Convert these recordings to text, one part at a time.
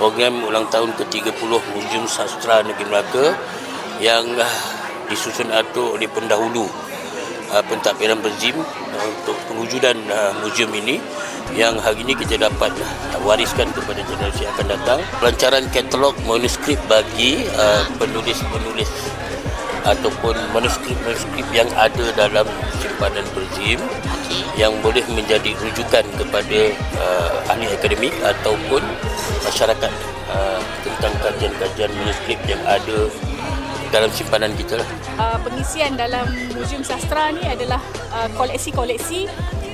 program ulang tahun ke-30 Museum Sastra Negeri Melaka yang ah, disusun atur oleh pendahulu uh, pentadbiran berzim uh, untuk pengujudan uh, museum ini yang hari ini kita dapat uh, wariskan kepada generasi yang akan datang. Pelancaran katalog manuskrip bagi uh, penulis-penulis ataupun manuskrip-manuskrip yang ada dalam simpanan berzim yang boleh menjadi rujukan kepada uh, ahli akademik ataupun masyarakat uh, tentang kajian-kajian manuskrip yang ada dalam simpanan kita lah. uh, pengisian dalam Museum Sastra ni adalah uh, koleksi-koleksi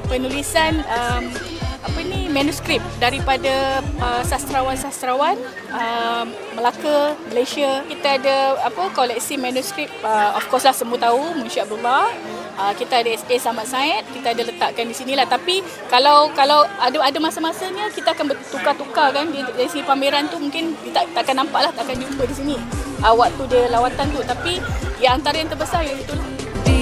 penulisan um, apa ni manuskrip daripada uh, sastrawan-sastrawan uh, Melaka, Malaysia. Kita ada apa koleksi manuskrip uh, of course lah semua tahu Munshi Abdullah. Uh, kita ada SA Samad Said, kita ada letakkan di sini lah. Tapi kalau kalau ada ada masa-masanya kita akan bertukar-tukar kan di, dari sini pameran tu mungkin kita tak akan nampak lah, tak akan jumpa di sini uh, waktu dia lawatan tu. Tapi yang antara yang terbesar sekarang celing